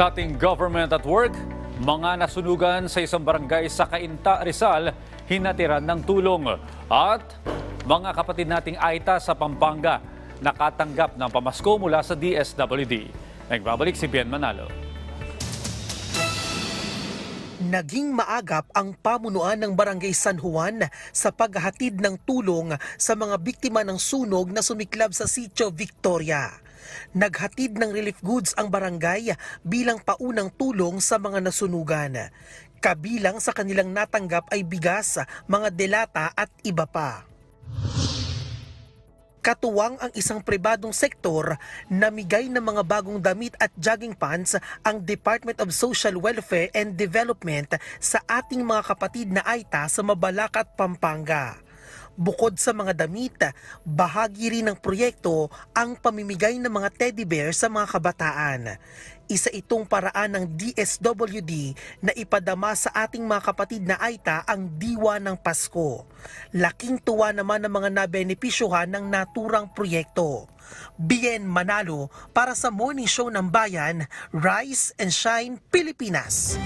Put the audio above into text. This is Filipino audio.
Sa ating government at work, mga nasunugan sa isang barangay sa Cainta, Rizal, hinatiran ng tulong. At mga kapatid nating Aita sa Pampanga, nakatanggap ng pamasko mula sa DSWD. Nagbabalik si Bien Manalo. Naging maagap ang pamunuan ng Barangay San Juan sa paghahatid ng tulong sa mga biktima ng sunog na sumiklab sa Sitio Victoria. Naghatid ng relief goods ang barangay bilang paunang tulong sa mga nasunugan. Kabilang sa kanilang natanggap ay bigas, mga delata at iba pa. Katuwang ang isang pribadong sektor, namigay ng mga bagong damit at jogging pants ang Department of Social Welfare and Development sa ating mga kapatid na Aita sa Mabalacat, Pampanga. Bukod sa mga damit, bahagi rin ng proyekto ang pamimigay ng mga teddy bear sa mga kabataan. Isa itong paraan ng DSWD na ipadama sa ating mga kapatid na Aita ang diwa ng Pasko. Laking tuwa naman ng mga nabenepisyuhan ng naturang proyekto. Bien Manalo para sa Morning Show ng Bayan, Rise and Shine Pilipinas.